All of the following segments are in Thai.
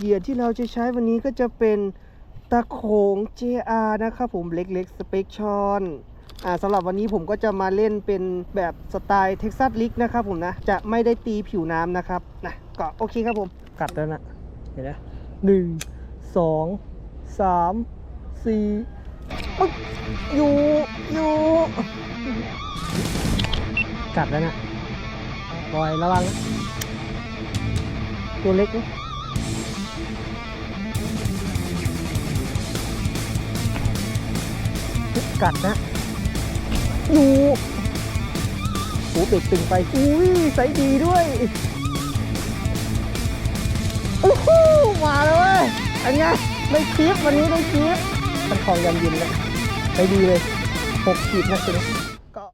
เหยื่อที่เราจะใช้วันนี้ก็จะเป็นตะโขง JR นะครับผมเล็กๆสเปกชอนอ่าสำหรับวันนี้ผมก็จะมาเล่นเป็นแบบสไตล์เท็กซัสลิกนะครับผมนะ จะไม่ได้ตีผิวน้ำนะครับนะก็โอเคครับผมกัดแล้วนะ เห็นไหมหนึ่งสองสามสี่อยู่อยู่กัดแล้วนะปล่อยระวังนะตัวเล็กนะ กัดนะอยู่โอ้เบ็ดตึงไปอุ้ยใสดีด้วยโอ้โหมาแล้วเว้ยอันนี้ได้คลิปวันนี้ได้คลิปมันของยันยินเลยไปดีเลยหกขีดนะคุณก็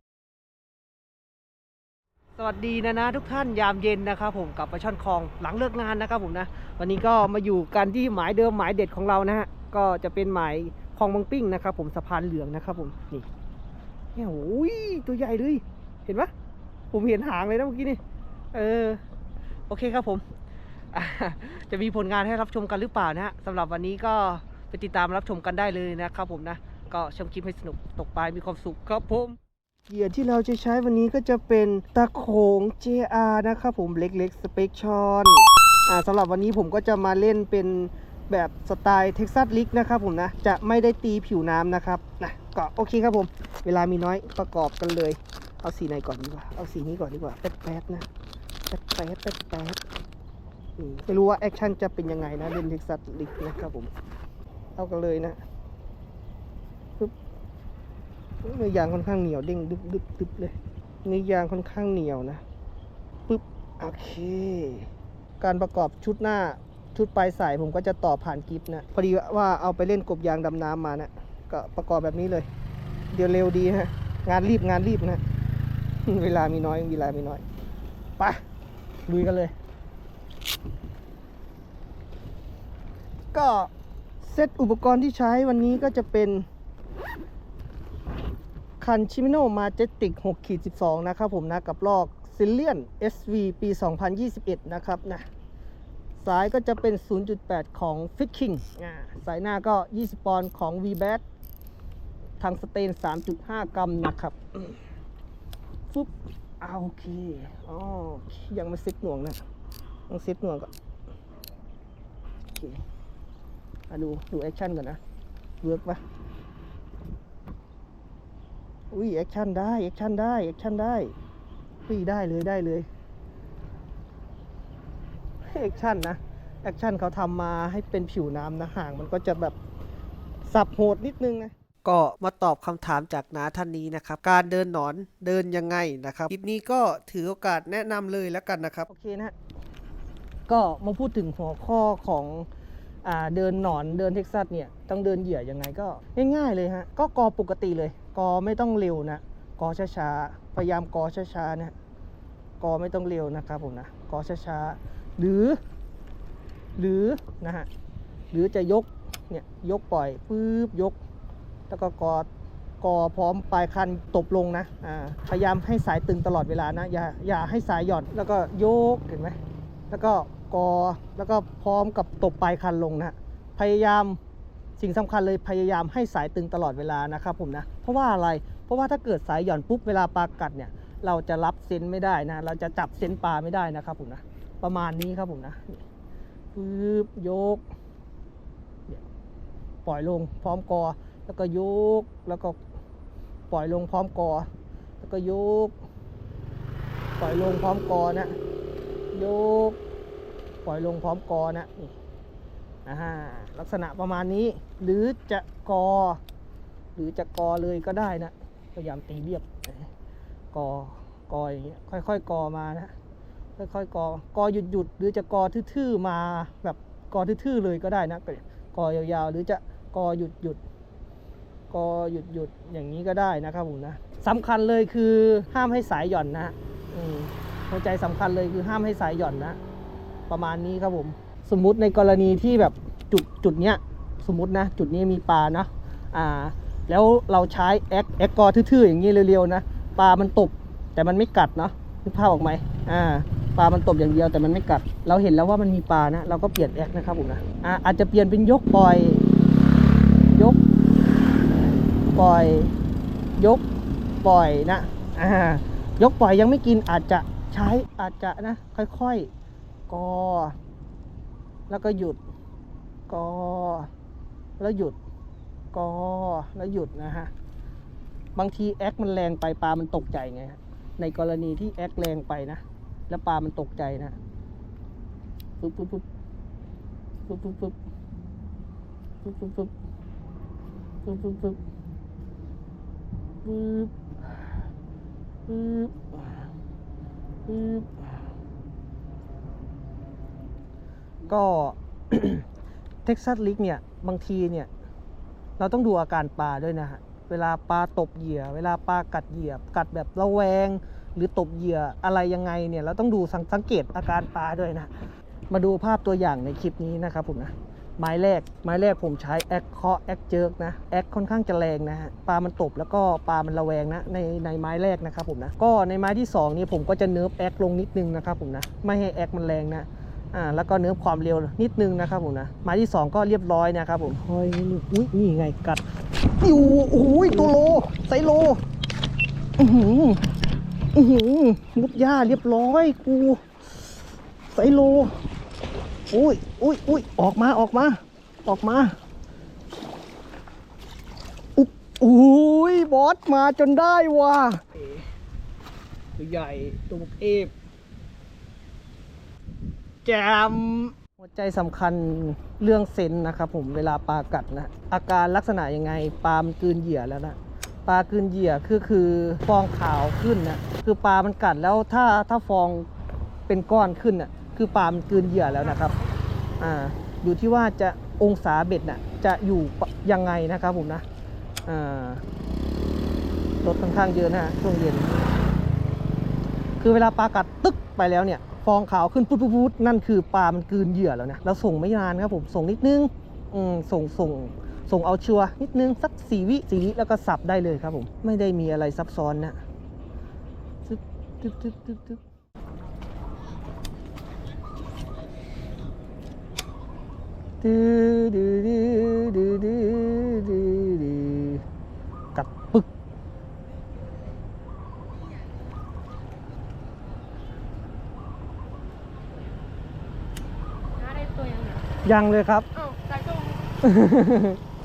สวัสดีนะนะทุกท่านยามเย็นนะครับผมกลับมาช่อนคลองหลังเลิกงานนะครับผมนะ วันนี้ก็มาอยู่กันที่หมายเดิมหมายเด็ดของเรานะฮะก็จะเป็นหมาย คลองบางปิ้งนะครับผมสะพานเหลืองนะครับผมนี่เนี่ยโอ้ยตัวใหญ่เลยเห็นปะผมเห็นหางเลยนะเมื่อกี้นี่เออโอเคครับผมจะมีผลงานให้รับชมกันหรือเปล่านะฮะสำหรับวันนี้ก็ไปติดตามรับชมกันได้เลยนะครับผมนะก็ชมคลิปให้สนุกตกปลายมีความสุขครับผมเหยื่อที่เราจะใช้วันนี้ก็จะเป็นตะโขง JR นะครับผมเล็กๆสเปกชอนอ่าสำหรับวันนี้ผมก็จะมาเล่นเป็น แบบสไตล์เท็กซัสลิกนะครับผมนะ จะไม่ได้ตีผิวน้ำนะครับนะก็โอเคครับผม เวลามีน้อยประกอบกันเลย เอาสีไหนก่อนดีกว่า เอาสีนี้ก่อนดีกว่าแป๊ดๆนะแป๊ดๆแป๊ดๆแป๊ดๆอืมไม่รู้ว่าแอคชั่นจะเป็นยังไงนะเล่นเท็กซัสลิกนะครับผม เอากันเลยนะปึ๊บเนื้อยางค่อนข้างเหนียวเด้งดึบดึบดึบเลยเนื้อยางค่อนข้างเหนียวนะปึ๊บโอเค การประกอบชุดหน้า ชุดปลายสายผมก็จะต่อผ่านกิฟต์นะ พอดีว่าเอาไปเล่นกบยางดำน้ำมานะ ก็ประกอบแบบนี้เลย เดี๋ยวเร็วดีฮะ งานรีบงานรีบนะ เวลามีน้อยเวลามีน้อย ไปลุยกันเลย ก็เซตอุปกรณ์ที่ใช้วันนี้ก็จะเป็นคันชิมิโนมาเจติก6ขีด12 นะครับผมนะ กับลอกซิลเลียน SV ปี 2021 นะครับนะ สายก็จะเป็น 0.8 ของ f i t King อ่าสายหน้าก็ 20 ปอนด์ของ v b a t ทางสเตน 3.5 กรัมนะครับอืมฟุ๊บอ่าโอเคอ๋อยังไม่เซ็ตหน่วงนะต้องเซ็ตหน่วงก่อนโอเคอะดู ดูแอคชั่นก่อนนะ เวิร์กปะอุ้ยแอคชั่นได้ แอคชั่นได้ แอคชั่นได้อุ้ยได้เลยได้เลย แอคชั่นนะแอคชั่นเขาทำมาให้เป็นผิวน้ำนะห่างมันก็จะแบบสับโหดนิดนึงนะก็มาตอบคำถามจากน้าท่านนี้นะครับ การเดินหนอนเดินยังไงนะครับคลิปนี้ก็ถือโอกาสแนะนำเลยแล้วกันนะครับโอเคนะฮะก็มาพูดถึงหัวข้อของอ่าเดินหนอนเดินเท็กซัสเนี่ยต้องเดินเหยื่อยังไงก็ง่ายๆเลยฮะก็กอปกติเลย กอไม่ต้องเร็วนะกอช้าๆพยายามกอช้าๆนะกอไม่ต้องเร็วนะครับผมนะกอช้าๆ หรือ หรือนะฮะหรือจะยกเนี่ยยกปล่อยปึ๊บยก แล้วก็กอดกอพร้อมปลายคันตบลงนะอ่าพยายามให้สายตึงตลอดเวลานะอย่าอย่าให้สายหย่อนแล้วก็โยกเห็นไหมแล้วก็กอแล้วก็พร้อมกับตบปลายคันลงนะพยายามสิ่งสำคัญเลยพยายามให้สายตึงตลอดเวลานะครับผมนะเพราะว่าอะไรเพราะว่าถ้าเกิดสายหย่อนปุ๊บเวลาปลากัดเนี่ยเราจะรับเซนไม่ได้นะ เราจะจับเซนปลาไม่ได้นะครับผมนะ ประมาณนี้ครับผมนะปึ๊บยก ปล่อยลงพร้อมกอ แล้วก็ยก แล้วก็ปล่อยลงพร้อมกอ แล้วก็ยก ปล่อยลงพร้อมกอนะยก ปล่อยลงพร้อมกอนะนี่อ่าลักษณะประมาณนี้ หรือจะกอ หรือจะกอเลยก็ได้นะพยายามตีเรียบกอกออย่างเงี้ยค่อยๆกอมานะ ค่อยๆกอกอหยุดหยุดหรือจะกอทื่อๆมาแบบกอทื่อๆเลยก็ได้นะกอยาวๆ หรือจะกอหยุดหยุดกอหยุดหยุดอย่างนี้ก็ได้นะครับผมนะสำคัญเลยคือห้ามให้สายหย่อนนะอืหัวใจสำคัญเลยคือห้ามให้สายหย่อนนะ ประมาณนี้ครับผม สมมุติในกรณีที่แบบจุดจุดเนี้ยสมมตินะ จุดนี้มีปลานะอ่า แล้วเราใช้แอคแอคกอทื่อๆอย่างนี้เร็วๆนะปลามันตกแต่มันไม่กัดเนาะนึกภาพออกไหมอ่า ปลามันตบอย่างเดียวแต่มันไม่กัด เราเห็นแล้วว่ามันมีปลานะ เราก็เปลี่ยนแอคนะครับผมนะอะอาจจะเปลี่ยนเป็นยกปล่อย ยก ปล่อย ยก ปล่อยนะอ่ายกปล่อยยังไม่กินอาจจะใช้อาจจะนะ ค่อยๆกอ แล้วก็หยุดกอ แล้วหยุดกอ แล้วหยุดนะฮะบางทีแอคมันแรงไปปลามันตกใจไงในกรณีที่แอคแรงไปนะ แล้วปลามันตกใจนะปุ๊บปุ๊บปุ๊บปุ๊บปุ๊บปุ๊บปุ๊บปุ๊บปุ๊บปุ๊บปุ๊บปุ๊บปุ๊บปุ๊บปุ๊บก็เท็กซัสลิกเนี่ย บางทีเนี่ย เราต้องดูอาการปลาด้วยนะฮะ เวลาปลาตบเหยื่อ เวลาปลากัดเหยื่อ กัดแบบระแวง หรือตบเหยื่ออะไรยังไงเนี่ยเราต้องดูสังสงเกตอาการปลาด้วยนะ มาดูภาพตัวอย่างในคลิปนี้นะครับผมนะไม้แรกไม้แรกผมใช้แอคเคาะแอคเจิกนะแอคค่อนข้างจะแรงนะฮะปลามันตบแล้วก็ปลามันระแวงนะในในไม้แรกนะครับผมนะก็ในไม้ที่สองนี่ผมก็จะเนิร์ฟแอคลงนิดนึงนะครับผมนะไม่ให้แอคมันแรงนะอ่าแล้วก็เนิร์ฟความเร็วนิดนึงนะครับผมนะไม้ที่สองก็เรียบร้อยนะครับผมเฮ้ยอุ้ยนี่ไงกัดอยู่โอ้ยตัวโลไซโลอื อหืออือหือมุดหญ้าเรียบร้อยกูไซโลอุ้ยอุ้ยอุ้ยออกมาออกมา ออกมาอุ๊บอุ้ยบอสมาจนได้ว่ะตัวใหญ่ตัวบุกเอฟแจมหัวใจสำคัญเรื่องเซนส์นะครับผมเวลาปลากัดนะ อาการลักษณะยังไงปลามันกลืนเหยื่อแล้วนะ ปลากลืนเหยื่อคือคือฟองขาวขึ้นนะคือปลามันกัดแล้วถ้าถ้าฟองเป็นก้อนขึ้นน่ะคือปลามันกลืนเหยื่อแล้วนะครับอ่าอยู่ที่ว่าจะองศาเบ็ดน่ะจะอยู่ยังไงนะครับผมนะอ่าลดค่อนข้างเยอะนะฮะช่วงเย็น คือเวลาปลากัดตึกไปแล้วเนี่ยฟองขาวขึ้นปุ๊บปุ๊บนั่นคือปลามันกลืนเหยื่อแล้วนะเราส่งไม่นานครับผมส่งนิดนึงอืมส่งส่ง ส่งเอาชัวร์นิดนึงสักสี่วิสี่วิแล้วก็สับได้เลยครับผมไม่ได้มีอะไรซับซ้อนนะตึ๊บตึ๊บตึ๊บตึ๊บตึ๊บดื้อดื้อดื้อดื้อดื้อดื้อดื้อกัดปึกน้าได้ตัวยังไงยังเลยครับอ้าวแต่ก็ เ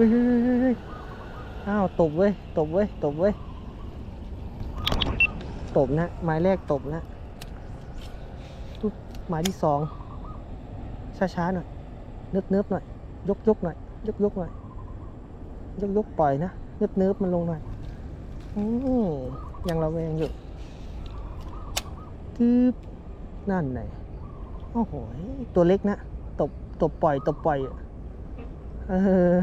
ฮ้ยเฮ้ยเฮ้ยอ้าวตบเว้ยตบเว้ยตบเว้ยตบนะไม้แรกตบนะปุ๊บไม้ที่สองช้าๆหน่อยเนิบเนิบๆหน่อยยกยกหน่อยยกยกหน่อยยกยกปล่อยนะเนิบเนิบๆมันลงหน่อยอืมยังเระแวงอยู่ทึบนั่นไหนโอ้โหตัวเล็กนะตบตบปล่อยตบปล่อยอะเออ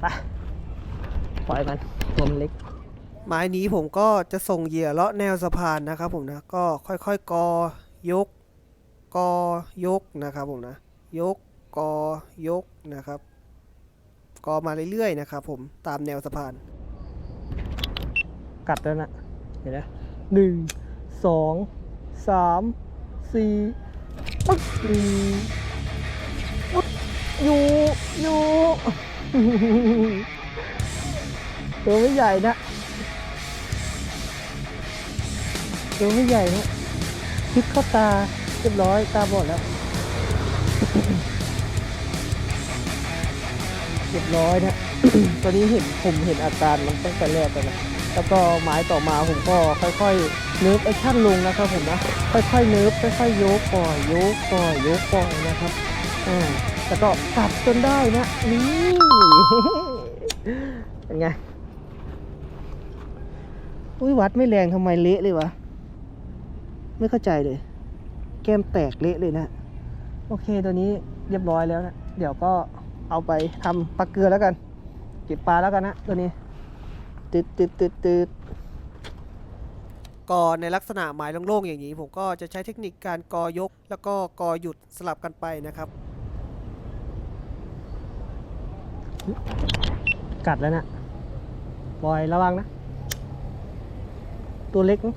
ไปปล่อยมันตัวมันเล็ก ไม้นี้ผมก็จะส่งเหยื่อเลาะแนวสะพานนะครับผมนะก็ค่อยๆกอยกกอยกนะครับผมนะยกกอยกนะครับกอมาเรื่อยๆนะครับผมตามแนวสะพาน กัดแล้วนะเห็นไหมหนึ่งสองสามสี่ปึ๊กอืมปึ๊กอยู่อยู่ ตัวไม่ใหญ่นะ ตัวไม่ใหญ่นะพลิกเข้าตาเรียบร้อยตาบอดแล้ว เรียบร้อยนะ ตอนนี้เห็นผมเห็นอาการมันตั้งแต่แรกแล้วนะ แล้วก็หมายต่อมาผมก็ค่อยๆเนิร์ฟแอคชั่นลงนะครับผมนะ ค่อยๆเนิร์ฟค่อยๆยกปล่อยยกปล่อยยกปล่อยนะครับอ่า แล้วก็กลับจนได้นะนี่เป็นไงอุ้ยวัดไม่แรงทำไมเละเลยวะ ไม่เข้าใจเลย แก้มแตกเละเลยนะ โอเคตัวนี้เรียบร้อยแล้วนะ เดี๋ยวก็เอาไปทำปลาเกลือแล้วกัน เก็บปลาแล้วกันนะตัวนี้ตืดตืดตืดตืดกอในลักษณะหมายโล่งๆอย่างนี้ ผมก็จะใช้เทคนิคการกอยก แล้วก็กอหยุดสลับกันไปนะครับ กัดแล้วนะบอยระวังนะ ตัวเล็กนะ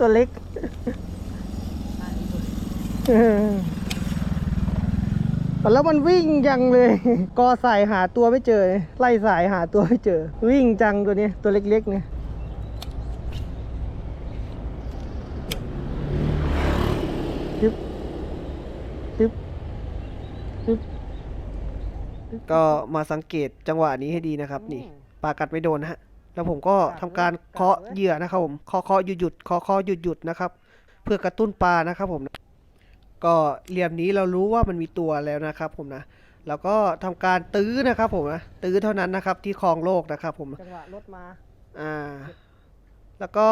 ตัวเล็กแล้วมันวิ่งจังเลยกอสายหาตัวไม่เจอ ไล่สายหาตัวไม่เจอ วิ่งจังตัวนี้ตัวเล็กๆเนี่ย ตึ๊บตึ๊บตึ๊บก็มาสังเกตจังหวะนี้ให้ดีนะครับ นี่ปลากัดไม่โดนนะฮะ แล้วผมก็ทำการเคาะเหยื่อนะครับผมเคาะเคาะหยุดหยุดเคาะเคาะหยุดหยุดนะครับ เพื่อกระตุ้นปลานะครับผม ก็เหลี่ยมนี้เรารู้ว่ามันมีตัวแล้วนะครับ ผมนะ แล้วก็ทำการตื้อนะครับ ผมนะตื้อเท่านั้นนะครับ ที่คลองโลกนะครับ ผม จังหวะรถมา อ่า แล้วก็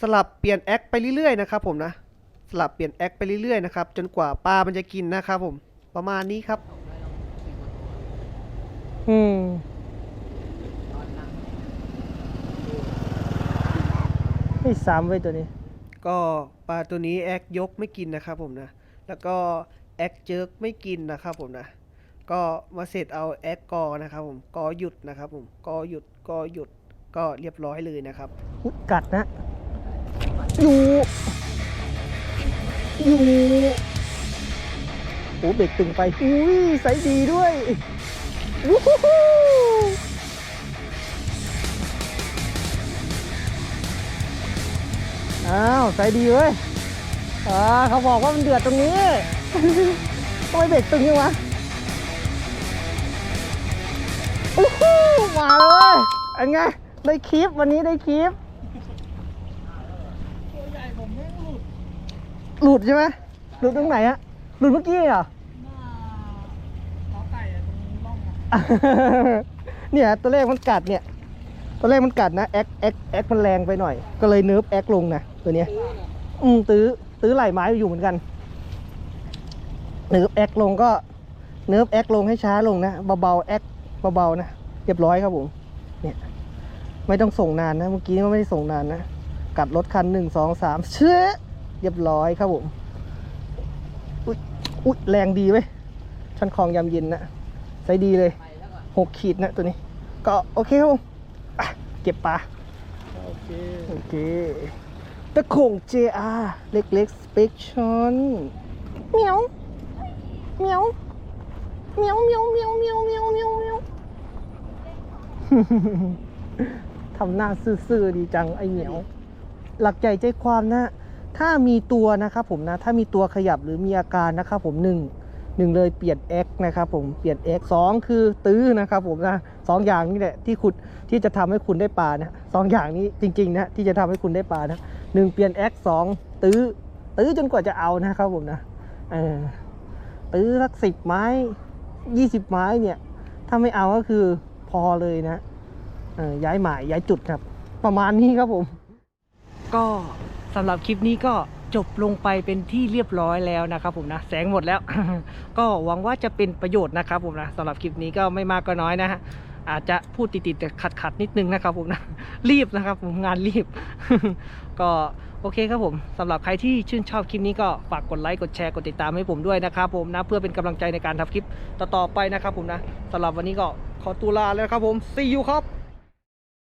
สลับเปลี่ยนแอคไปเรื่อยๆนะครับผมนะ สลับเปลี่ยนแอคไปเรื่อยๆนะครับจนกว่าปลามันจะกินนะครับผมประมาณนี้ครับ อืมไม่ซ้ำไว้ตัวนี้ ก็ปลาตัวนี้แอคยกไม่กินนะครับผมนะ แล้วก็แอคเจิกไม่กินนะครับผมนะ ก็มาเสร็จเอาแอคกอนะครับผมกอหยุดนะครับผมกอหยุดกอหยุดก็เรียบร้อยเลยนะครับกัดนะ อยู่ อยู่โอ้เบรกตึงไปอุ้ยใสดีด้วยวู้ฮู้ฮู้อ้าวใสดีเว้ยอ่าเขาบอกว่ามันเดือดตรงนี้ทำไมเบรกตึงยังวะอู้หูมาเลยอันไงได้คลิปวันนี้ได้คลิป ตัวใหญ่ผมแม่งหลุด หลุดใช่ไหมหลุดตรงไหนอะหลุดเมื่อกี้เหรอหน้าล้อไก่อะตรงร่องอะเนี่ยตัวเลขมันกัดเนี่ยตัวเลขมันกัดนะแอคแอคแอคมันแรงไปหน่อย ก็เลยเนิร์ฟแอคลงนะตัวเนี้ยอืมตื้อตื้อไหลไม้อยู่เหมือนกันเนิร์ฟแอคลงก็เนิร์ฟแอคลงให้ช้าลงนะเบาๆแอคเบาๆนะเรียบร้อยครับผมเนี่ยไม่ต้องส่งนานนะเมื่อกี้ก็ไม่ได้ส่งนานนะกัดรถคันหนึ่งสองสามเชื่อ เรียบร้อยครับผม อุ้ยอุ้ยแรงดีเว้ยชันคลองยำเย็นนะใส่ดีเลยไปแล้วก็หกขีดนะตัวนี้ ก็โอเคครับผมอะเก็บปลาโอเคโอเคตะโขง JR เล็กๆสเปกชั่นเหมียวเหมียวเหมียวเหมียวเหมียวเหมียวเหมียวเหมียวเหมียวทำหน้าซื่อๆดีจังไอเหมียว หลักใจใจความนะ ถ้ามีตัวนะครับผมนะถ้ามีตัวขยับหรือมีอาการนะครับผมหนึ่งหนึ่งเลยเปลี่ยน X นะครับผมเปลี่ยน X สองคือตื้อนะครับผมนะสองอย่างนี้แหละที่คุณที่จะทำให้คุณได้ปลานะสองอย่างนี้จริงๆนะที่จะทำให้คุณได้ปลานะหนึ่งเปลี่ยน X สองตื้อตื้อจนกว่าจะเอานะครับผมนะเออตื้อสักสิบไม้ยี่สิบไม้เนี่ย ถ้าไม่เอาก็คือพอเลยนะเออย้ายหมายย้ายจุดครับ ประมาณนี้ครับผม ก็ สำหรับคลิปนี้ก็จบลงไปเป็นที่เรียบร้อยแล้วนะครับผมนะแสงหมดแล้ว ก็หวังว่าจะเป็นประโยชน์นะครับผมนะสำหรับคลิปนี้ก็ไม่มากก็น้อยนะฮะอาจจะพูดติดๆแต่ขัดๆนิดนึงนะครับผมนะรีบนะครับผมงานรีบ ก็โอเคครับผมสำหรับใครที่ชื่นชอบคลิปนี้ก็ฝากกดไลค์กดแชร์กดติดตามให้ผมด้วยนะครับผมนะเพื่อเป็นกำลังใจในการทำคลิปต่อๆไปนะครับผมนะสำหรับวันนี้ก็ขอตัวลาแล้วครับผม see you ครับ